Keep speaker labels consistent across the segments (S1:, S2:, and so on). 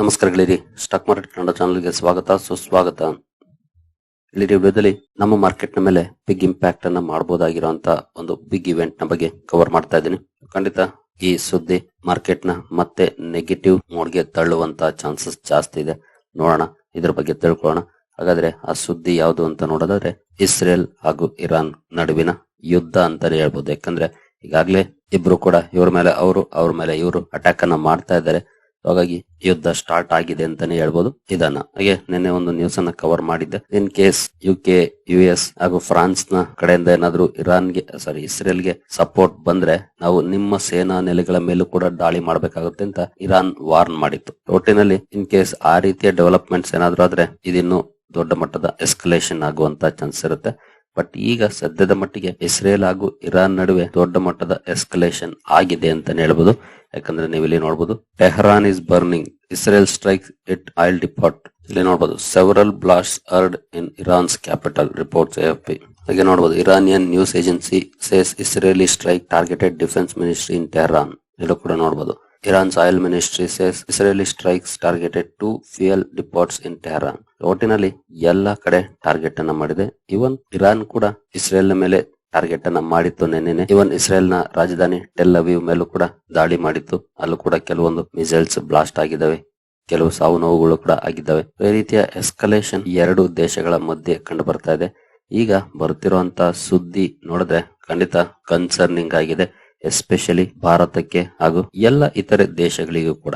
S1: ನಮಸ್ಕಾರ ಗೆಳೆಯರಿ. Stock market Kannada ಚಾನಲ್ಗೆ ಸ್ವಾಗತ, ಸುಸ್ವಾಗತ. ಇಲ್ಲಿ ವಿಡಿಯೋದಲ್ಲಿ ನಮ್ಮ ಮಾರ್ಕೆಟ್ನ ಮೇಲೆ ಬಿಗ್ ಇಂಪ್ಯಾಕ್ಟ್ ಅನ್ನ ಮಾಡಬಹುದಾಗಿರುವಂತಹ ಒಂದು ಬಿಗ್ ಇವೆಂಟ್ನ ಬಗ್ಗೆ ಕವರ್ ಮಾಡ್ತಾ ಇದ್ದೀನಿ. ಖಂಡಿತ ಈ ಸುದ್ದಿ ಮಾರ್ಕೆಟ್ನ ಮತ್ತೆ ನೆಗೆಟಿವ್ ಮೋಡ್ಗೆ ತಳ್ಳುವಂತ ಚಾನ್ಸಸ್ ಜಾಸ್ತಿ ಇದೆ. ನೋಡೋಣ, ಇದ್ರ ಬಗ್ಗೆ ತಿಳ್ಕೊಳ್ಳೋಣ. ಹಾಗಾದ್ರೆ ಆ ಸುದ್ದಿ ಯಾವುದು ಅಂತ ನೋಡೋದಾದ್ರೆ ಇಸ್ರೇಲ್ ಹಾಗೂ ಇರಾನ್ ನಡುವಿನ ಯುದ್ಧ ಅಂತಾನೆ ಹೇಳ್ಬೋದು. ಯಾಕಂದ್ರೆ ಈಗಾಗ್ಲೇ ಇಬ್ರು ಕೂಡ ಇವ್ರ ಮೇಲೆ, ಅವರು ಅವ್ರ ಮೇಲೆ ಇವರು ಅಟ್ಯಾಕ್ ಅನ್ನ ಮಾಡ್ತಾ ಇದ್ದಾರೆ. ಹಾಗಾಗಿ ಯುದ್ಧ ಸ್ಟಾರ್ಟ್ ಆಗಿದೆ ಅಂತಾನೆ ಹೇಳ್ಬೋದು. ಇದನ್ನ ಹಾಗೆ ನಿನ್ನೆ ಒಂದು ನ್ಯೂಸ್ ಅನ್ನ ಕವರ್ ಮಾಡಿದ್ದೆ. In case U K U S ಹಾಗೂ ಫ್ರಾನ್ಸ್ನ ಕಡೆಯಿಂದ ಏನಾದ್ರು ಇರಾನ್ಗೆ ಸಾರಿ ಇಸ್ರೇಲ್ಗೆ ಸಪೋರ್ಟ್ ಬಂದ್ರೆ ನಾವು ನಿಮ್ಮ ಸೇನಾ ನೆಲೆಗಳ ಮೇಲೂ ಕೂಡ ದಾಳಿ ಮಾಡಬೇಕಾಗುತ್ತೆ ಅಂತ ಇರಾನ್ ವಾರ್ನ್ ಮಾಡಿತ್ತು. ಒಟ್ಟಿನಲ್ಲಿ ಇನ್ ಕೇಸ್ ಆ ರೀತಿಯ ಡೆವಲಪ್ಮೆಂಟ್ಸ್ ಏನಾದ್ರು ಆದ್ರೆ, ಇದಿನ್ನು ದೊಡ್ಡ ಮಟ್ಟದ ಎಸ್ಕಲೇಷನ್ ಆಗುವಂತ ಚಾನ್ಸ್ ಇರುತ್ತೆ. ಬಟ್ ಈಗ ಸದ್ಯದ ಮಟ್ಟಿಗೆ ಇಸ್ರೇಲ್ ಹಾಗೂ ಇರಾನ್ ನಡುವೆ ದೊಡ್ಡ ಮಟ್ಟದ ಎಸ್ಕಲೇಷನ್ ಆಗಿದೆ ಅಂತ ಹೇಳ್ಬೋದು. ಯಾಕಂದ್ರೆ ನೀವು ಇಲ್ಲಿ ನೋಡಬಹುದು Tehran is burning Israel strike it oil depot ಇಲ್ಲಿ ನೋಡಬಹುದು several blast heard in Iran's capital reports AFP ಹಾಗೆ ನೋಡಬಹುದು Iranian news agency says Israeli strike targeted defence ministry in Tehran ಇಲ್ಲೂ ಕೂಡ ನೋಡಬಹುದು Iran's oil ministry says Israeli strikes targeted two fuel depots in Tehran ಒಟ್ಟಿನಲ್ಲಿ ಎಲ್ಲ ಕಡೆ target ಅನ್ನ ಮಾಡಿದೆ. ಇವನ್ ಇರಾನ್ ಕೂಡ ಇಸ್ರೇಲ್ ಮೇಲೆ ಟಾರ್ಗೆಟ್ ಅನ್ನ ಮಾಡಿತ್ತು ನೆನ್ನೆ ಇವನ್ ಇಸ್ರೇಲ್ನ ರಾಜಧಾನಿ ಟೆಲ್ ಅವೀವ್ ಮೇಲೂ ಕೂಡ ದಾಳಿ ಮಾಡಿತ್ತು. ಅಲ್ಲೂ ಕೂಡ ಕೆಲವೊಂದು ಮಿಸೈಲ್ಸ್ ಬ್ಲಾಸ್ಟ್ ಆಗಿದ್ದಾವೆ. ಕೆಲವು ಸಾವು ನೋವುಗಳು ಕೂಡ ಆಗಿದ್ದಾವೆ. ಈ ರೀತಿಯ ಎಸ್ಕಲೇಷನ್ ಎರಡು ದೇಶಗಳ ಮಧ್ಯೆ ಕಂಡು ಬರ್ತಾ ಇದೆ. ಈಗ ಬರುತ್ತಿರುವಂತಹ ಸುದ್ದಿ ನೋಡಿದ್ರೆ ಖಂಡಿತ ಕನ್ಸರ್ನಿಂಗ್ ಆಗಿದೆ. ಎಸ್ಪೆಷಲಿ ಭಾರತಕ್ಕೆ ಹಾಗೂ ಎಲ್ಲ ಇತರೆ ದೇಶಗಳಿಗೂ ಕೂಡ.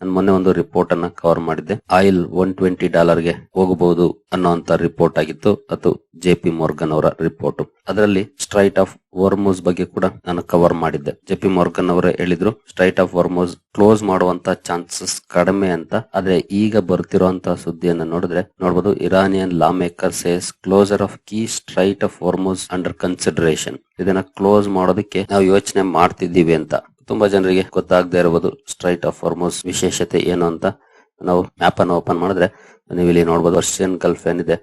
S1: ನಾನು ಮೊನ್ನೆ ಒಂದು ರಿಪೋರ್ಟ್ ಅನ್ನ ಕವರ್ ಮಾಡಿದ್ದೆ. ಆಯಿಲ್ ಒನ್ ಟ್ವೆಂಟಿ ಡಾಲರ್ಗೆ ಹೋಗಬಹುದು ಅನ್ನೋಂತ ರಿಪೋರ್ಟ್ ಆಗಿತ್ತು. ಅದು ಜೆ ಪಿ ಮೋರ್ಗನ್ ಅವರ ರಿಪೋರ್ಟ್ ಅದರಲ್ಲಿ ಸ್ಟ್ರೈಟ್ ಆಫ್ ವರ್ಮೋಸ್ ಬಗ್ಗೆ ಕೂಡ ನಾನು ಕವರ್ ಮಾಡಿದ್ದೆ. ಜೆ ಪಿ ಮೋರ್ಗನ್ ಅವರೇ ಹೇಳಿದ್ರು ಸ್ಟ್ರೈಟ್ ಆಫ್ ವರ್ಮೋಸ್ ಕ್ಲೋಸ್ ಮಾಡುವಂತ ಚಾನ್ಸಸ್ ಕಡಿಮೆ ಅಂತ. ಆದ್ರೆ ಈಗ ಬರ್ತಿರುವಂತ ಸುದ್ದಿಯನ್ನು ನೋಡಿದ್ರೆ ನೋಡಬಹುದು Iranian lawmaker says closure of key Strait of Hormuz under consideration ಇದನ್ನ ಕ್ಲೋಸ್ ಮಾಡೋದಕ್ಕೆ ನಾವು ಯೋಚನೆ ಮಾಡ್ತಿದ್ದೀವಿ ಅಂತ. ತುಂಬಾ ಜನರಿಗೆ ಗೊತ್ತಾಗದೇ ಇರಬಹುದು ಸ್ಟ್ರೈಟ್ ಆಫ್ ಫಾರ್ಮೋಸ್ ವಿಶೇಷತೆ ಏನು ಅಂತ. ನಾವು ಮ್ಯಾಪ್ ಅನ್ನು ಓಪನ್ ಮಾಡಿದ್ರೆ ನೀವು ಇಲ್ಲಿ ನೋಡಬಹುದು ರಷ್ಯನ್ ಗಲ್ಫ್ ಏನಿದೆ.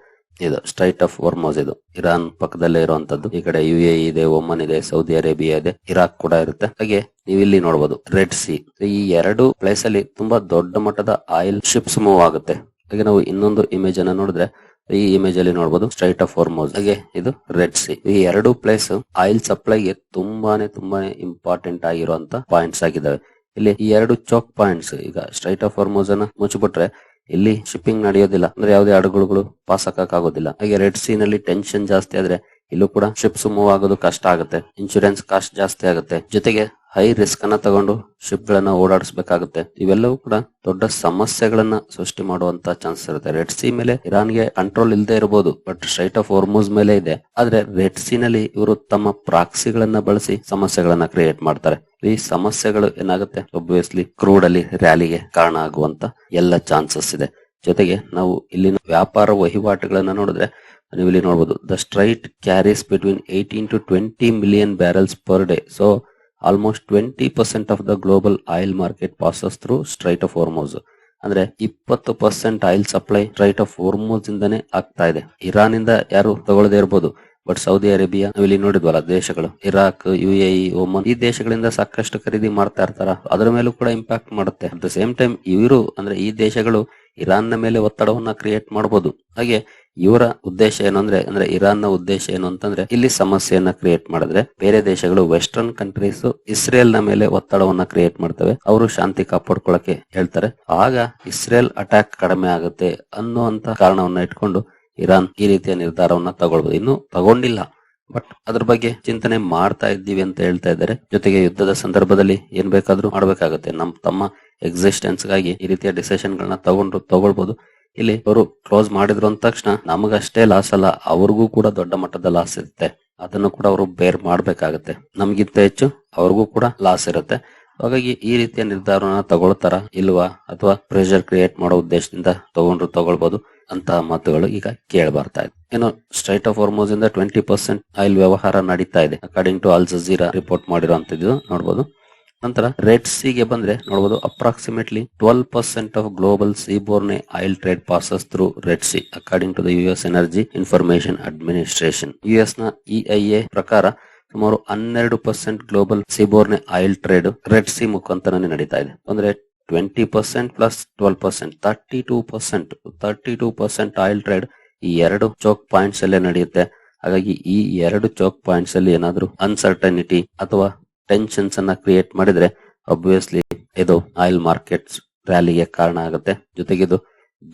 S1: ಇದು ಸ್ಟ್ರೈಟ್ ಆಫ್ ವರ್ಮೋಸ್ ಇದು. ಇರಾನ್ ಪಕ್ಕದಲ್ಲೇ ಇರುವಂತದ್ದು. ಈ ಕಡೆ ಯು ಎ ಇದೆ ಒಮನ್ ಇದೆ ಸೌದಿ ಅರೇಬಿಯಾ ಇದೆ ಇರಾಕ್ ಕೂಡ ಇರುತ್ತೆ. ಹಾಗೆ ನೀವು ಇಲ್ಲಿ ನೋಡಬಹುದು ರೆಡ್ ಸಿ ಈ ಎರಡು ಪ್ಲೇಸ್ ಅಲ್ಲಿ ತುಂಬಾ ದೊಡ್ಡ ಮಟ್ಟದ ಆಯಿಲ್ ಶಿಪ್ಸ್ ಮೂವ್ ಆಗುತ್ತೆ. ಹಾಗೆ ನಾವು ಇನ್ನೊಂದು ಇಮೇಜ್ ಅನ್ನ ನೋಡಿದ್ರೆ ಈ ಇಮೇಜ್ ಅಲ್ಲಿ ನೋಡಬಹುದು ಸ್ಟ್ರೈಟ್ ಆಫ್ ಫಾರ್ಮೋಸ್ ಹಾಗೆ ಇದು ರೆಡ್ ಸಿ ಈ ಎರಡು ಪ್ಲೇಸ್ ಆಯಿಲ್ ಸಪ್ಲೈಗೆ ತುಂಬಾನೇ ತುಂಬಾನೇ ಇಂಪಾರ್ಟೆಂಟ್ ಆಗಿರುವಂತ ಪಾಯಿಂಟ್ಸ್ ಆಗಿದ್ದಾವೆ. ಇಲ್ಲಿ ಈ ಎರಡು ಚೌಕ್ ಪಾಯಿಂಟ್ಸ್ ಈಗ ಸ್ಟ್ರೈಟ್ ಆಫ್ ಫಾರ್ಮೋಸ್ ಅನ್ನ ಮುಚ್ಚಿಬಿಟ್ರೆ ಇಲ್ಲಿ ಶಿಪ್ಪಿಂಗ್ ನಡೆಯೋದಿಲ್ಲ. ಅಂದ್ರೆ ಯಾವುದೇ ಹಡಗುಗಳು ಪಾಸ್ ಆಗೋದಿಲ್ಲ ಹಾಗೆ ರೆಡ್ ಸಿ ನಲ್ಲಿ ಟೆನ್ಷನ್ ಜಾಸ್ತಿ ಆದ್ರೆ ಇಲ್ಲೂ ಕೂಡ ಶಿಪ್ಸ್ ಮೂವ್ ಆಗೋದು ಕಷ್ಟ ಆಗುತ್ತೆ. ಇನ್ಶೂರೆನ್ಸ್ ಕಾಸ್ಟ್ ಜಾಸ್ತಿ ಆಗುತ್ತೆ. ಜೊತೆಗೆ ಹೈ ರಿಸ್ಕ್ ಅನ್ನ ತಗೊಂಡು ಶಿಪ್ ಗಳನ್ನ ಓಡಾಡಿಸಬೇಕಾಗುತ್ತೆ. ಇವೆಲ್ಲವೂ ಕೂಡ ದೊಡ್ಡ ಸಮಸ್ಯೆಗಳನ್ನ ಸೃಷ್ಟಿ ಮಾಡುವಂತ ಚಾನ್ಸ್ ಇರುತ್ತೆ. ರೆಡ್ ಸಿ ಮೇಲೆ ಇರಾನ್ಗೆ ಕಂಟ್ರೋಲ್ ಇಲ್ಲದೆ ಇರಬಹುದು ಬಟ್ ಸ್ಟ್ರೈಟ್ ಆಫ್ ಹೋರ್ಮೋಸ್ ಮೇಲೆ ಇದೆ. ಆದ್ರೆ ರೆಡ್ ಸಿ ನಲ್ಲಿ ಇವರು ತಮ್ಮ ಪ್ರಾಕ್ಸಿಗಳನ್ನ ಬಳಸಿ ಸಮಸ್ಯೆಗಳನ್ನ ಕ್ರಿಯೇಟ್ ಮಾಡ್ತಾರೆ. ಈ ಸಮಸ್ಯೆಗಳು ಏನಾಗುತ್ತೆ? ಒಬ್ವಿಯಸ್ಲಿ ಕ್ರೂಡ್ ಅಲ್ಲಿ ರ್ಯಾಲಿಗೆ ಕಾರಣ ಆಗುವಂತ ಎಲ್ಲ ಚಾನ್ಸಸ್ ಇದೆ. ಜೊತೆಗೆ ನಾವು ಇಲ್ಲಿನ ವ್ಯಾಪಾರ ವಹಿವಾಟುಗಳನ್ನ ನೋಡಿದ್ರೆ ನೀವು ಇಲ್ಲಿ ನೋಡಬಹುದು the strait carries between eighteen to twenty million barrels per day so almost twenty percent of the global oil market passes through Strait of Hormuz ಅಂದ್ರೆ ಇಪ್ಪತ್ತು percent oil supply Strait of Hormuz ಇಂದಾನೆ ಆಗ್ತಾ ಇದೆ. Iran ಇಂದ ಯಾರು ತಗೊಳ್ಳದೇ ಇರಬಹುದು but Saudi Arabia ನಾವಿಲ್ಲಿ ನೋಡಿದ್ವಲ್ಲ ದೇಶಗಳು ಇರಾಕ್ ಯು ಎ ಒಮನ್ ಈ ದೇಶಗಳಿಂದ ಸಾಕಷ್ಟು ಖರೀದಿ ಮಾಡ್ತಾ ಇರ್ತಾರ, ಅದರ ಮೇಲೂ ಕೂಡ ಇಂಪ್ಯಾಕ್ಟ್ ಮಾಡುತ್ತೆ. ಅಟ್ ದ ಸೇಮ್ ಟೈಮ್ ಇವರು, ಅಂದ್ರೆ ಈ ದೇಶಗಳು ಇರಾನ್ನ ಮೇಲೆ ಒತ್ತಡವನ್ನ ಕ್ರಿಯೇಟ್ ಮಾಡಬಹುದು ಹಾಗೆ ಇವರ ಉದ್ದೇಶ ಏನು ಅಂದ್ರೆ ಅಂದ್ರೆ ಇರಾನ್ನ ಉದ್ದೇಶ ಏನು ಅಂತಂದ್ರೆ, ಇಲ್ಲಿ ಸಮಸ್ಯೆಯನ್ನ ಕ್ರಿಯೇಟ್ ಮಾಡಿದ್ರೆ ಬೇರೆ ದೇಶಗಳು ವೆಸ್ಟರ್ನ್ ಕಂಟ್ರೀಸ್ ಇಸ್ರೇಲ್ನ ಮೇಲೆ ಒತ್ತಡವನ್ನ ಕ್ರಿಯೇಟ್ ಮಾಡ್ತವೆ, ಅವರು ಶಾಂತಿ ಕಾಪಾಡ್ಕೊಳಕ್ಕೆ ಹೇಳ್ತಾರೆ. ಆಗ ಇಸ್ರೇಲ್ ಅಟ್ಯಾಕ್ ಕಡಿಮೆ ಆಗುತ್ತೆ ಅನ್ನುವಂತ ಕಾರಣವನ್ನ ಇಟ್ಕೊಂಡು ಇರಾನ್ ಈ ರೀತಿಯ ನಿರ್ಧಾರವನ್ನ ತಗೊಳ್ಬಹುದು ಇನ್ನು ತಗೊಂಡಿಲ್ಲ. ಬಟ್ ಅದ್ರ ಬಗ್ಗೆ ಚಿಂತನೆ ಮಾಡ್ತಾ ಇದ್ದೀವಿ ಅಂತ ಹೇಳ್ತಾ ಇದ್ದಾರೆ. ಜೊತೆಗೆ ಯುದ್ಧದ ಸಂದರ್ಭದಲ್ಲಿ ಏನ್ ಬೇಕಾದ್ರೂ ಮಾಡ್ಬೇಕಾಗುತ್ತೆ. ನಮ್ ತಮ್ಮ ಎಕ್ಸಿಸ್ಟೆನ್ಸ್ಗಾಗಿ ಈ ರೀತಿಯ ಡಿಸಿಷನ್ ಗಳನ್ನ ತಗೊಂಡು ತಗೊಳ್ಬಹುದು ಇಲ್ಲಿ ಅವರು ಕ್ಲೋಸ್ ಮಾಡಿದ್ರು ಅಂದ ತಕ್ಷಣ ನಮಗಷ್ಟೇ ಲಾಸ್ ಅಲ್ಲ, ಅವ್ರಿಗೂ ಕೂಡ ದೊಡ್ಡ ಮಟ್ಟದ ಲಾಸ್ ಇರುತ್ತೆ. ಅದನ್ನು ಕೂಡ ಅವರು ಬೇರ್ ಮಾಡ್ಬೇಕಾಗತ್ತೆ. ನಮ್ಗಿಂತ ಹೆಚ್ಚು ಅವ್ರಿಗೂ ಕೂಡ ಲಾಸ್ ಇರುತ್ತೆ. ಹಾಗಾಗಿ ಈ ರೀತಿಯ ನಿರ್ಧಾರವನ್ನ ತಗೊಳ್ತಾರ ಇಲ್ವಾ ಅಥವಾ ಪ್ರೆಷರ್ ಕ್ರಿಯೇಟ್ ಮಾಡೋ ಉದ್ದೇಶದಿಂದ ತಗೊಂಡ್ರು ತಗೊಳ್ಬಹುದು ಅಂತ ಮಾತುಗಳು ಈಗ ಕೇಳಿ ಬರ್ತಾ ಇದೆ. ಏನೋ ಸ್ಟ್ರೈಟ್ ಆಫ್ ಫಾರ್ಮೋಸ್ ಇಂದ ಟ್ವೆಂಟಿ ಪರ್ಸೆಂಟ್ ಆಯಿಲ್ ವ್ಯವಹಾರ ನಡೀತಾ ಇದೆ. According to Al Jazeera report ಮಾಡಿರುವಂತದ್ದು ನೋಡಬಹುದು ನಂತರ ರೆಡ್ಗೆ ಬಂದ್ರೆ ನೋಡಬಹುದು approximately twelve percent of global seaborne oil trade passes through Red Sea according to the US Energy Information Administration ಯುಎಸ್ನ EIA ಪ್ರಕಾರ ಸುಮಾರು ಹನ್ನೆರಡು percent global seaborne oil trade Red Sea ಮುಖಾಂತರನೇ ನಡೀತಾ ಇದೆ. ಅಂದ್ರೆ twenty percent plus twelve percent thirty two percent thirty two percent oil trade ಈ ಎರಡು choke points ಅಲ್ಲೇ ನಡೆಯುತ್ತೆ. ಹಾಗಾಗಿ ಈ ಎರಡು ಚೌಕ್ ಪಾಯಿಂಟ್ಸ್ ಅಲ್ಲಿ ಏನಾದ್ರೂ ಅನ್ಸರ್ಟನಿಟಿ ಅಥವಾ ಟೆನ್ಷನ್ಸ್ ಅನ್ನ ಕ್ರಿಯೇಟ್ ಮಾಡಿದ್ರೆ ಅಬ್ವಿಯಸ್ಲಿ ಇದು ಆಯಿಲ್ ಮಾರ್ಕೆಟ್ಸ್ ರ್ಯಾಲಿಗೆ ಕಾರಣ ಆಗುತ್ತೆ. ಜೊತೆಗೆ ಇದು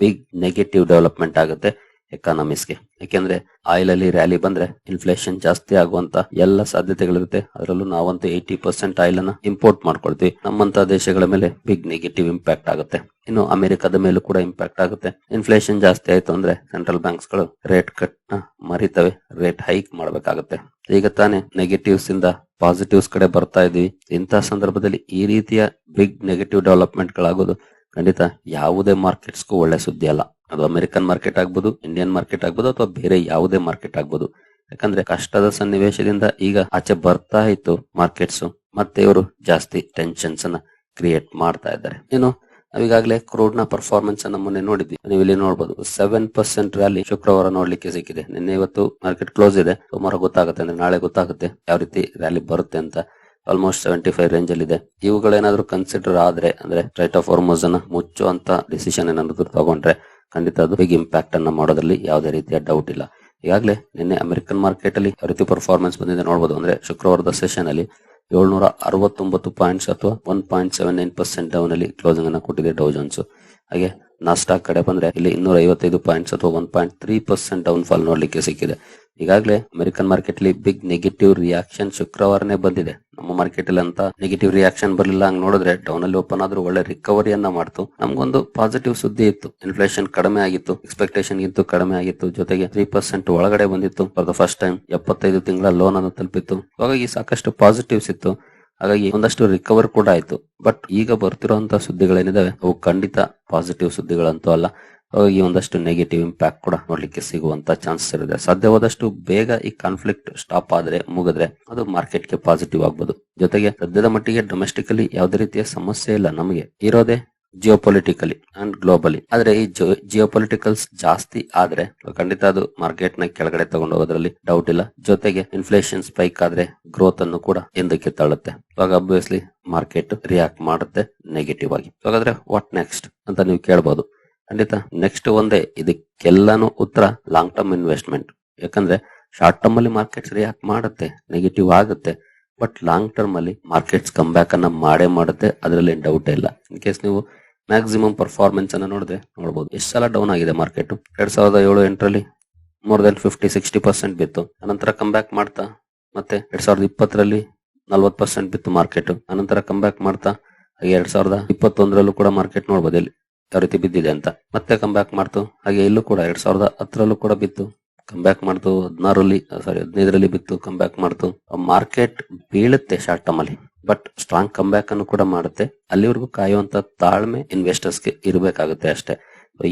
S1: ಬಿಗ್ ನೆಗೆಟಿವ್ ಡೆವಲಪ್ಮೆಂಟ್ ಆಗುತ್ತೆ. ಎಕಾನಮೀಸ್ಗೆ ಯಾಕೆಂದ್ರೆ ಆಯಿಲ್ ಅಲ್ಲಿ ರ್ಯಾಲಿ ಬಂದ್ರೆ ಇನ್ಫ್ಲೇಷನ್ ಜಾಸ್ತಿ ಆಗುವಂತ ಎಲ್ಲ ಸಾಧ್ಯತೆಗಳಿರುತ್ತೆ. ಅದರಲ್ಲೂ ನಾವಂತೂ ಏಯ್ಟಿ ಪರ್ಸೆಂಟ್ ಆಯಿಲ್ ಅನ್ನ ಇಂಪೋರ್ಟ್ ಮಾಡ್ಕೊಳ್ತೀವಿ. ನಮ್ಮಂತ ದೇಶಗಳ ಮೇಲೆ ಬಿಗ್ ನೆಗೆಟಿವ್ ಇಂಪ್ಯಾಕ್ಟ್ ಆಗುತ್ತೆ. ಇನ್ನು ಅಮೆರಿಕದ ಮೇಲೂ ಕೂಡ ಇಂಪ್ಯಾಕ್ಟ್ ಆಗುತ್ತೆ. ಇನ್ಫ್ಲೇಷನ್ ಜಾಸ್ತಿ ಆಯ್ತು ಅಂದ್ರೆ ಸೆಂಟ್ರಲ್ ಬ್ಯಾಂಕ್ಸ್ಗಳು ರೇಟ್ ಕಟ್ನ ಮರಿತವೆ. ರೇಟ್ ಹೈಕ್ ಮಾಡಬೇಕಾಗುತ್ತೆ. ಈಗ ತಾನೇ ನೆಗೆಟಿವ್ಸ್ ಇಂದ ಪಾಸಿಟಿವ್ಸ್ ಕಡೆ ಬರ್ತಾ ಇದೀವಿ. ಇಂತಹ ಸಂದರ್ಭದಲ್ಲಿ ಈ ರೀತಿಯ ಬಿಗ್ ನೆಗೆಟಿವ್ ಡೆವಲಪ್ಮೆಂಟ್ ಗಳಾಗೋದು ಖಂಡಿತ, ಯಾವುದೇ ಮಾರ್ಕೆಟ್ಸ್ಗೂ ಒಳ್ಳೆ ಸುದ್ದಿ ಅಲ್ಲ. ಅದು ಅಮೆರಿಕನ್ ಮಾರ್ಕೆಟ್ ಆಗ್ಬೋದು, ಇಂಡಿಯನ್ ಮಾರ್ಕೆಟ್ ಆಗ್ಬೋದು ಅಥವಾ ಬೇರೆ ಯಾವುದೇ ಮಾರ್ಕೆಟ್ ಆಗ್ಬೋದು. ಯಾಕಂದ್ರೆ ಕಷ್ಟದ ಸನ್ನಿವೇಶದಿಂದ ಈಗ ಆಚೆ ಬರ್ತಾ ಇತ್ತು ಮಾರ್ಕೆಟ್ಸ್, ಮತ್ತೆ ಇವರು ಜಾಸ್ತಿ ಟೆನ್ಷನ್ಸ್ ಅನ್ನ ಕ್ರಿಯೇಟ್ ಮಾಡ್ತಾ ಇದ್ದಾರೆ. ಏನು, ನಾವೀಗಾಗಲೇ ಕ್ರೋಡ್ನ ಪರ್ಫಾರ್ಮೆನ್ಸ್ ಅನ್ನ ಮೊನ್ನೆ ನೋಡಿದ್ವಿ. ನೀವು ಇಲ್ಲಿ ನೋಡಬಹುದು ಸೆವೆನ್ ಪರ್ಸೆಂಟ್ ರ್ಯಾಲಿ ಶುಕ್ರವಾರ ನೋಡ್ಲಿಕ್ಕೆ ಸಿಕ್ಕಿದೆ. ನಿನ್ನೆ ಇವತ್ತು ಮಾರ್ಕೆಟ್ ಕ್ಲೋಸ್ ಇದೆ. ಸೋಮವಾರ ಗೊತ್ತಾಗುತ್ತೆ, ಅಂದ್ರೆ ನಾಳೆ ಗೊತ್ತಾಗುತ್ತೆ, ಯಾವ ರೀತಿ ರ್ಯಾಲಿ ಬರುತ್ತೆ ಅಂತ. ಆಲ್ಮೋಸ್ಟ್ ಸೆವೆಂಟಿ ಫೈವ್ ರೇಂಜ್ ಅಲ್ಲಿ ಇದೆ. ಇವುಗಳೇನಾದ್ರೂ ಕನ್ಸಿಡರ್ ಆದ್ರೆ, ಅಂದ್ರೆ ರೈಟ್ ಆಫ್ ಫಾರ್ಮೋಸ್ ಅನ್ನ ಮುಚ್ಚುವಂತ ಡಿಸಿಷನ್ ಏನಾದ್ರು ತಗೊಂಡ್ರೆ ಖಂಡಿತ ಅದು ಬಿಗ್ ಇಂಪ್ಯಾಕ್ಟ್ ಅನ್ನ ಮಾಡೋದ್ರಲ್ಲಿ ಯಾವುದೇ ರೀತಿಯ ಡೌಟ್ ಇಲ್ಲ. ಈಗಾಗಲೇ ನಿನ್ನೆ ಅಮೆರಿಕನ್ ಮಾರ್ಕೆಟ್ ಅಲ್ಲಿ ರೀತಿ ಪರ್ಫಾರ್ಮೆನ್ಸ್ ಬಂದಿದೆ ನೋಡಬಹುದು ಅಂದ್ರೆ ಶುಕ್ರವಾರದ ಸೆಷನ್ ಅಲ್ಲಿ ಏಳ್ನೂರ ಅರವತ್ತೊಂಬತ್ತು ಪಾಯಿಂಟ್ಸ್ ಅಥವಾ one point seven nine percent down ಅಲ್ಲಿ ಕ್ಲೋಸಿಂಗ್ ಅನ್ನ ಕೊಟ್ಟಿದೆ ಡೌ ಜೋನ್ಸ್ ಹಾಗೆ ನಾಸ್ಟಾಕ್ ಕಡೆ ಬಂದ್ರೆ ಇಲ್ಲಿ ಇನ್ನೂರ ಐವತ್ತೈದು ಪಾಯಿಂಟ್ಸ್ ಅಥವಾ one point three percent down fall ನೋಡ್ಲಿಕ್ಕೆ ಸಿಕ್ಕಿದೆ. ಈಗಾಗಲೇ ಅಮೆರಿಕನ್ ಮಾರ್ಕೆಟ್ ಅಲ್ಲಿ ಬಿಗ್ ನೆಗೆಟಿವ್ ರಿಯಾಕ್ಷನ್ ಶುಕ್ರವಾರನೇ ಬಂದಿದೆ. ನಮ್ಮ ಮಾರ್ಕೆಟ್ ಅಲ್ಲಿ ಅಂತ ನೆಗೆಟಿವ್ ರಿಯಾಕ್ಷನ್ ಬರಲಿಲ್ಲ ಹಂಗ್ ನೋಡಿದ್ರೆ ಡೌನ್ ಅಲ್ಲಿ ಓಪನ್ ಆದ್ರೂ ಒಳ್ಳೆ ರಿಕವರಿಯನ್ನ ಮಾಡ್ತು. ನಮ್ಗೊಂದು ಪಾಸಿಟಿವ್ ಸುದ್ದಿ ಇತ್ತು. ಇನ್ಫ್ಲೇಷನ್ ಕಡಿಮೆ ಆಗಿತ್ತು. ಎಕ್ಸ್ಪೆಕ್ಟೇಷನ್ ಗಿಂತ ಕಡಿಮೆ ಆಗಿತ್ತು. ಜೊತೆಗೆ ತ್ರೀ ಪರ್ಸೆಂಟ್ ಒಳಗಡೆ ಬಂದಿತ್ತು. ಫಾರ್ ದ ಫಸ್ಟ್ ಟೈಮ್ ಎಪ್ಪತ್ತೈದು ತಿಂಗಳ ಲೋನ್ ಅನ್ನು ತಲುಪಿತ್ತು. ಹಾಗಾಗಿ ಸಾಕಷ್ಟು ಪಾಸಿಟಿವ್ಸ್ ಇತ್ತು ಹಾಗಾಗಿ ಒಂದಷ್ಟು ರಿಕವರ್ ಕೂಡ ಆಯ್ತು. ಬಟ್ ಈಗ ಬರ್ತಿರುವಂತಹ ಸುದ್ದಿಗಳೇನಿದಾವೆ, ಅವು ಖಂಡಿತ ಪಾಸಿಟಿವ್ ಸುದ್ದಿಗಳಂತೂ ಅಲ್ಲ. ಹಾಗಾಗಿ ಒಂದಷ್ಟು ನೆಗೆಟಿವ್ ಇಂಪ್ಯಾಕ್ಟ್ ಕೂಡ ನೋಡ್ಲಿಕ್ಕೆ ಸಿಗುವಂತ ಚಾನ್ಸಸ್ ಇರುತ್ತೆ. ಸಾಧ್ಯವಾದಷ್ಟು ಬೇಗ ಈ ಕಾನ್ಫ್ಲಿಕ್ಟ್ ಸ್ಟಾಪ್ ಆದ್ರೆ, ಮುಗಿದ್ರೆ ಅದು ಮಾರ್ಕೆಟ್ಗೆ ಪಾಸಿಟಿವ್ ಆಗ್ಬೋದು. ಜೊತೆಗೆ ಸದ್ಯದ ಮಟ್ಟಿಗೆ ಡೊಮೆಸ್ಟಿಕಲಿ ಯಾವುದೇ ರೀತಿಯ ಸಮಸ್ಯೆ ಇಲ್ಲ ನಮಗೆ. ಇರೋದೇ ಜಿಯೋಪೊಲಿಟಿಕಲಿ ಅಂಡ್ ಗ್ಲೋಬಲಿ ಆದ್ರೆ ಈ ಜಿಯೋಪೊಲಿಟಿಕಲ್ಸ್ ಜಾಸ್ತಿ ಆದ್ರೆ, ಖಂಡಿತ ಅದು ಮಾರ್ಕೆಟ್ನ ಕೆಳಗಡೆ ತಗೊಂಡು ಹೋಗೋದ್ರಲ್ಲಿ ಡೌಟ್ ಇಲ್ಲ. ಜೊತೆಗೆ ಇನ್ಫ್ಲೇಷನ್ ಸ್ಪೈಕ್ ಆದ್ರೆ ಗ್ರೋತ್ ಅನ್ನು ಕೂಡ ಹಿಂದಕ್ಕೆ ತಳ್ಳುತ್ತೆ. ಇವಾಗ ಅಬ್ವಿಯಸ್ಲಿ ಮಾರ್ಕೆಟ್ ರಿಯಾಕ್ಟ್ ಮಾಡುತ್ತೆ ನೆಗೆಟಿವ್ ಆಗಿ. ಹಾಗಾದ್ರೆ ವಾಟ್ ನೆಕ್ಸ್ಟ್ ಅಂತ ನೀವು ಕೇಳಬಹುದು ಖಂಡಿತ ನೆಕ್ಸ್ಟ್ ಒಂದೇ ಇದಕ್ಕೆಲ್ಲಾನು ಉತ್ತರ ಲಾಂಗ್ ಟರ್ಮ್ ಇನ್ವೆಸ್ಟ್ಮೆಂಟ್ ಯಾಕಂದ್ರೆ ಶಾರ್ಟ್ ಟರ್ಮ್ ಅಲ್ಲಿ ಮಾರ್ಕೆಟ್ಸ್ ರಿಯಾಕ್ಟ್ ಮಾಡುತ್ತೆ ನೆಗೆಟಿವ್ ಆಗುತ್ತೆ ಬಟ್ ಲಾಂಗ್ ಟರ್ಮ್ ಅಲ್ಲಿ ಮಾರ್ಕೆಟ್ಸ್ ಕಮ್ ಬ್ಯಾಕ್ ಅನ್ನ ಮಾಡೇ ಮಾಡುತ್ತೆ ಅದರಲ್ಲಿ ಡೌಟ್ ಇಲ್ಲ. ಇನ್ ಕೇಸ್ ನೀವು ಮ್ಯಾಕ್ಸಿಮಮ್ ಪರ್ಫಾರ್ಮೆನ್ಸ್ ಅನ್ನ ನೋಡಿದ್ರೆ ನೋಡಬಹುದು ಎಷ್ಟು ಸಲ ಡೌನ್ ಆಗಿದೆ ಮಾರ್ಕೆಟ್ ಎರಡ್ ಸಾವಿರದ ಏಳು ಎಂಟರಲ್ಲಿ more than fifty sixty percent ಬಿತ್ತು. ಅನಂತರ ಕಮ್ ಬ್ಯಾಕ್ ಮಾಡ್ತಾ, ಮತ್ತೆ ಎರಡ್ ಸಾವಿರದ ಇಪ್ಪತ್ತರಲ್ಲಿ ನಲ್ವತ್ ಪರ್ಸೆಂಟ್ ಬಿತ್ತು ಮಾರ್ಕೆಟ್ ಅನಂತರ ಕಮ್ ಬ್ಯಾಕ್ ಮಾಡ್ತಾ, ಹಾಗೆ ಎರಡ್ ಸಾವಿರದ ಇಪ್ಪತ್ತೊಂದರಲ್ಲೂ ಕೂಡ ಮಾರ್ಕೆಟ್ ನೋಡಬಹುದು ಇಲ್ಲಿ ಯಾವ ರೀತಿ ಬಿದ್ದಿದೆ ಅಂತ. ಮತ್ತೆ ಕಮ್ ಬ್ಯಾಕ್ ಮಾಡ್ತು, ಹಾಗೆ ಇಲ್ಲೂ ಕೂಡ ಎರಡ್ ಸಾವಿರದ ಹತ್ತರಲ್ಲೂ ಕೂಡ ಬಿತ್ತು. ಕಮ್ ಬ್ಯಾಕ್ ಮಾಡ್ತು ಹದಿನಾರಲ್ಲಿ ಸಾರಿ ಹದಿನೈದರಲ್ಲಿ ಬಿತ್ತು ಕಮ್ ಬ್ಯಾಕ್ ಮಾಡ್ತು ಮಾರ್ಕೆಟ್ ಬೀಳುತ್ತೆ ಶಾರ್ಟ್ ಟರ್ಮ್ ಅಲ್ಲಿ. ಬಟ್ ಸ್ಟ್ರಾಂಗ್ ಕಮ್ ಬ್ಯಾಕ್ ಅನ್ನು ಕೂಡ ಮಾಡುತ್ತೆ. ಅಲ್ಲಿವರೆಗೂ ಕಾಯುವಂತ ತಾಳ್ಮೆ ಇನ್ವೆಸ್ಟರ್ಸ್ಗೆ ಇರಬೇಕಾಗುತ್ತೆ ಅಷ್ಟೇ.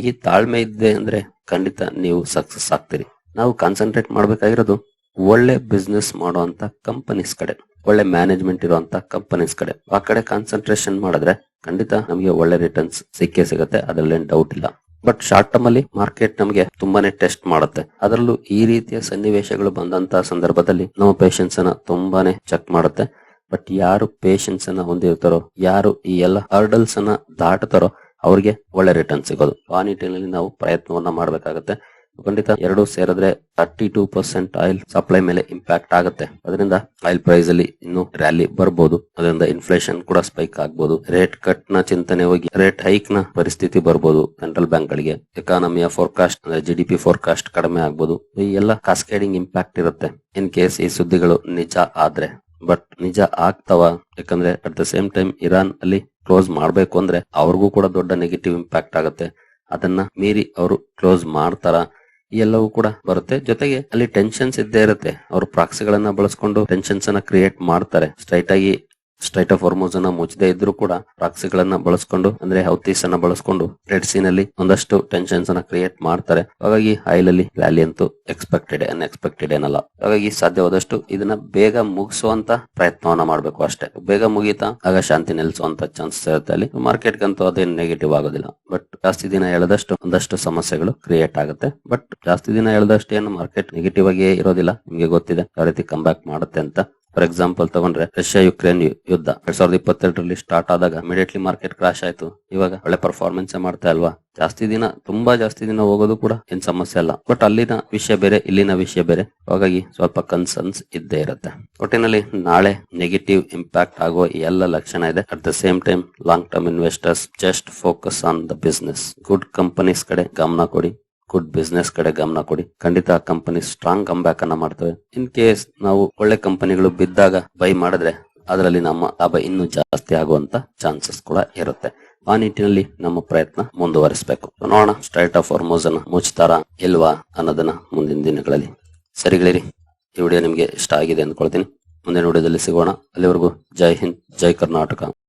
S1: ಈ ತಾಳ್ಮೆ ಇದ್ದೆ ಅಂದ್ರೆ ಖಂಡಿತ ನೀವು ಸಕ್ಸಸ್ ಆಗ್ತೀರಿ. ನಾವು ಕಾನ್ಸಂಟ್ರೇಟ್ ಮಾಡಬೇಕಾಗಿರೋದು ಒಳ್ಳೆ ಬಿಸ್ನೆಸ್ ಮಾಡುವಂತ ಕಂಪನೀಸ್ ಕಡೆ. ಒಳ್ಳೆ ಮ್ಯಾನೇಜ್ಮೆಂಟ್ ಇರುವಂತ ಕಂಪನೀಸ್ ಕಡೆ. ಆ ಕಡೆ ಕಾನ್ಸಂಟ್ರೇಷನ್ ಮಾಡಿದ್ರೆ ಖಂಡಿತ ನಮಗೆ ಒಳ್ಳೆ ರಿಟರ್ನ್ಸ್ ಸಿಕ್ಕೇ ಸಿಗುತ್ತೆ. ಅದರಲ್ಲೇನು ಡೌಟ್ ಇಲ್ಲ. ಬಟ್ ಶಾರ್ಟ್ ಟರ್ಮ್ ಅಲ್ಲಿ ಮಾರ್ಕೆಟ್ ನಮಗೆ ತುಂಬಾನೇ ಟೆಸ್ಟ್ ಮಾಡುತ್ತೆ. ಅದರಲ್ಲೂ ಈ ರೀತಿಯ ಸನ್ನಿವೇಶಗಳು ಬಂದಂತಹ ಸಂದರ್ಭದಲ್ಲಿ ನಮ್ಮ ಪೇಷನ್ಸ್ ಅನ್ನ ತುಂಬಾನೇ ಚೆಕ್ ಮಾಡುತ್ತೆ. ಬಟ್ ಯಾರು ಪೇಷನ್ಸ್ ಅನ್ನ ಹೊಂದಿರ್ತಾರೋ, ಯಾರು ಈ ಎಲ್ಲ ಹರ್ಡಲ್ಸ್ ಅನ್ನ ದಾಟತಾರೋ ಅವ್ರಿಗೆ ಒಳ್ಳೆ ರಿಟರ್ನ್ ಸಿಗೋದು. ಆ ನಿಟ್ಟಿನಲ್ಲಿ ನಾವು ಪ್ರಯತ್ನವನ್ನ ಮಾಡಬೇಕಾಗುತ್ತೆ. ಖಂಡಿತ ಎರಡು ಸೇರಿದ್ರೆ thirty two percent oil supply ಮೇಲೆ ಇಂಪ್ಯಾಕ್ಟ್ ಆಗುತ್ತೆ. ಅದರಿಂದ ಆಯಿಲ್ ಪ್ರೈಸ್ ಅಲ್ಲಿ ಇನ್ನು ರ್ಯಾಲಿ ಬರಬಹುದು ಅದರಿಂದ ಇನ್ಫ್ಲೇಷನ್ ಕೂಡ ಸ್ಪೈಕ್ ಆಗಬಹುದು ರೇಟ್ ಕಟ್ನ ಚಿಂತನೆ ಹೋಗಿ ರೇಟ್ ಹೈಕ್ನ ಪರಿಸ್ಥಿತಿ ಬರ್ಬೋದು. ಸೆಂಟ್ರಲ್ ಬ್ಯಾಂಕ್ ಗಳಿಗೆ ಎಕಾನಮಿಯ ಫೋರ್ಕಾಸ್ಟ್ ಅಂದ್ರೆ ಜಿ ಫೋರ್ಕಾಸ್ಟ್ ಕಡಿಮೆ ಆಗಬಹುದು ಈ ಎಲ್ಲ ಕಾಸ್ಕೇಡಿಂಗ್ ಇಂಪ್ಯಾಕ್ಟ್ ಇರುತ್ತೆ. ಇನ್ ಕೇಸ್ ಈ ಸುದ್ದಿಗಳು ನಿಜ ಆದ್ರೆ. ಬಟ್ ನಿಜ ಆಗ್ತಾವ. ಯಾಕಂದ್ರೆ at the same time Iran ಅಲ್ಲಿ ಕ್ಲೋಸ್ ಮಾಡಬೇಕು ಅಂದ್ರೆ ಅವ್ರಿಗೂ ಕೂಡ ದೊಡ್ಡ ನೆಗೆಟಿವ್ ಇಂಪ್ಯಾಕ್ಟ್ ಆಗುತ್ತೆ. ಅದನ್ನ ಮೀರಿ ಅವರು ಕ್ಲೋಸ್ ಮಾಡ್ತಾರ. ಎಲ್ಲವೂ ಕೂಡ ಬರುತ್ತೆ. ಜೊತೆಗೆ ಅಲ್ಲಿ ಟೆನ್ಷನ್ಸ್ ಇದ್ದೇ ಇರುತ್ತೆ. ಅವರು ಪ್ರಾಕ್ಸಿಗಳನ್ನ ಬಳಸ್ಕೊಂಡು ಟೆನ್ಷನ್ಸ್ ಅನ್ನ ಕ್ರಿಯೇಟ್ ಮಾಡ್ತಾರೆ. ಸ್ಟ್ರೈಟ್ ಆಗಿ ಸ್ಟ್ರೈಟ್ ಆಫ್ ಹಾರ್ಮೋನ್ಸ್ ಅನ್ನ ಮುಚ್ಚದೆ ಇದ್ರು ಕೂಡ ಪ್ರಾಕ್ಸಿಗಳನ್ನ ಬಳಸ್ಕೊಂಡು, ಅಂದ್ರೆ ಹೌತೀಸ್ ಅನ್ನ ಬಳಸ್ಕೊಂಡು ರೆಡ್ ಸೀನ್ ಅಲ್ಲಿ ಒಂದಷ್ಟು ಟೆನ್ಷನ್ಸ್ ಅನ್ನ ಕ್ರಿಯೇಟ್ ಮಾಡ್ತಾರೆ. ಹಾಗಾಗಿ ಆಯಿಲ್ ಅಲ್ಲಿ ರ್ಯಾಲಿ ಅಂತೂ ಎಕ್ಸ್ಪೆಕ್ಟೆಡ್ ಅನ್ಎಕ್ಸ್ಪೆಕ್ಟೆಡ್ ಏನಲ್ಲ. ಹಾಗಾಗಿ ಸಾಧ್ಯವಾದಷ್ಟು ಇದನ್ನ ಬೇಗ ಮುಗಿಸುವಂತ ಪ್ರಯತ್ನವನ್ನ ಮಾಡ್ಬೇಕು ಅಷ್ಟೇ. ಬೇಗ ಮುಗೀತಾ ಆಗ ಶಾಂತಿ ನೆಲೆಸುವಂತ ಚಾನ್ಸಸ್ ಇರುತ್ತೆ ಅಲ್ಲಿ. ಮಾರ್ಕೆಟ್ ಗಂತೂ ಅದೇನು ನೆಗೆಟಿವ್ ಆಗೋದಿಲ್ಲ. ಬಟ್ ಜಾಸ್ತಿ ದಿನ ಎಳೆದಷ್ಟು ಒಂದಷ್ಟು ಸಮಸ್ಯೆಗಳು ಕ್ರಿಯೇಟ್ ಆಗುತ್ತೆ. ಬಟ್ ಜಾಸ್ತಿ ದಿನ ಎಳೆದಷ್ಟು ಏನು ಮಾರ್ಕೆಟ್ ನೆಗೆಟಿವ್ ಆಗಿ ಇರೋದಿಲ್ಲ. ನಿಮ್ಗೆ ಗೊತ್ತಿದೆ, ಯಾವ ರೀತಿ ಕಮ್ ಬ್ಯಾಕ್ ಮಾಡುತ್ತೆ ಅಂತ. ಫಾರ್ ಎಕ್ಸಾಂಪಲ್ ತಗೊಂಡ್ರೆ ರಷ್ಯಾ ಯುಕ್ರೇನ್ ಯುದ್ಧ. ಎರಡ್ ಸಾವಿರದ ಇಪ್ಪತ್ತೆರಡರಲ್ಲಿ ಸ್ಟಾರ್ಟ್ ಆದಾಗ ಇಮಿಡಿಯೇಟ್ಲಿ ಮಾರ್ಕೆಟ್ ಕ್ರಾಶ್ ಆಯ್ತು. ಇವಾಗ ಒಳ್ಳೆ ಪರ್ಫಾರ್ಮೆನ್ಸ್ ಮಾಡ್ತಾ ಅಲ್ವಾ ಜಾಸ್ತಿ ದಿನ, ತುಂಬಾ ಜಾಸ್ತಿ ದಿನ ಹೋಗೋದು ಕೂಡ ಏನ್ ಸಮಸ್ಯೆ ಅಲ್ಲ. ಬಟ್ ಅಲ್ಲಿನ ವಿಷಯ ಬೇರೆ, ಇಲ್ಲಿನ ವಿಷಯ ಬೇರೆ. ಹಾಗಾಗಿ ಸ್ವಲ್ಪ ಕನ್ಸರ್ನ್ಸ್ ಇದ್ದೇ ಇರುತ್ತೆ. ಒಟ್ಟಿನಲ್ಲಿ ನಾಳೆ ನೆಗೆಟಿವ್ ಇಂಪ್ಯಾಕ್ಟ್ ಆಗೋ ಎಲ್ಲ ಲಕ್ಷಣ ಇದೆ. At the same time long term investors just focus on the business good companies ಕಡೆ ಗಮನ ಕೊಡಿ. ಗುಡ್ ಬಿಸ್ನೆಸ್ ಕಡೆ ಗಮನ ಕೊಡಿ. ಖಂಡಿತ ಕಂಪನಿ ಸ್ಟ್ರಾಂಗ್ ಕಂಬ್ಯಾಕ್ ಅನ್ನ ಮಾಡ್ತವೆ. ಇನ್ ಕೇಸ್ ನಾವು ಒಳ್ಳೆ ಕಂಪನಿಗಳು ಬಿದ್ದಾಗ ಬೈ ಮಾಡಿದ್ರೆ ಅದರಲ್ಲಿ ನಮ್ಮ ಲಾಭ ಇನ್ನೂ ಜಾಸ್ತಿ ಆಗುವಂತ ಚಾನ್ಸಸ್ ಕೂಡ ಇರುತ್ತೆ. ಆ ನಿಟ್ಟಿನಲ್ಲಿ ನಮ್ಮ ಪ್ರಯತ್ನ ಮುಂದುವರಿಸಬೇಕು. ನೋಡೋಣ ಸ್ಟ್ರೈಟ್ ಆಫ್ ಅನ್ನ ಮುಚ್ತಾರ ಇಲ್ವಾ ಅನ್ನೋದನ್ನ ಮುಂದಿನ ದಿನಗಳಲ್ಲಿ. ಸರಿಗಳಿರಿ ಈ ವಿಡಿಯೋ ನಿಮಗೆ ಇಷ್ಟ ಆಗಿದೆ ಅಂದ್ಕೊಳ್ತೀನಿ. ಮುಂದಿನ ವಿಡಿಯೋದಲ್ಲಿ ಸಿಗೋಣ. ಅಲ್ಲಿವರೆಗೂ ಜೈ ಹಿಂದ್, ಜೈ ಕರ್ನಾಟಕ.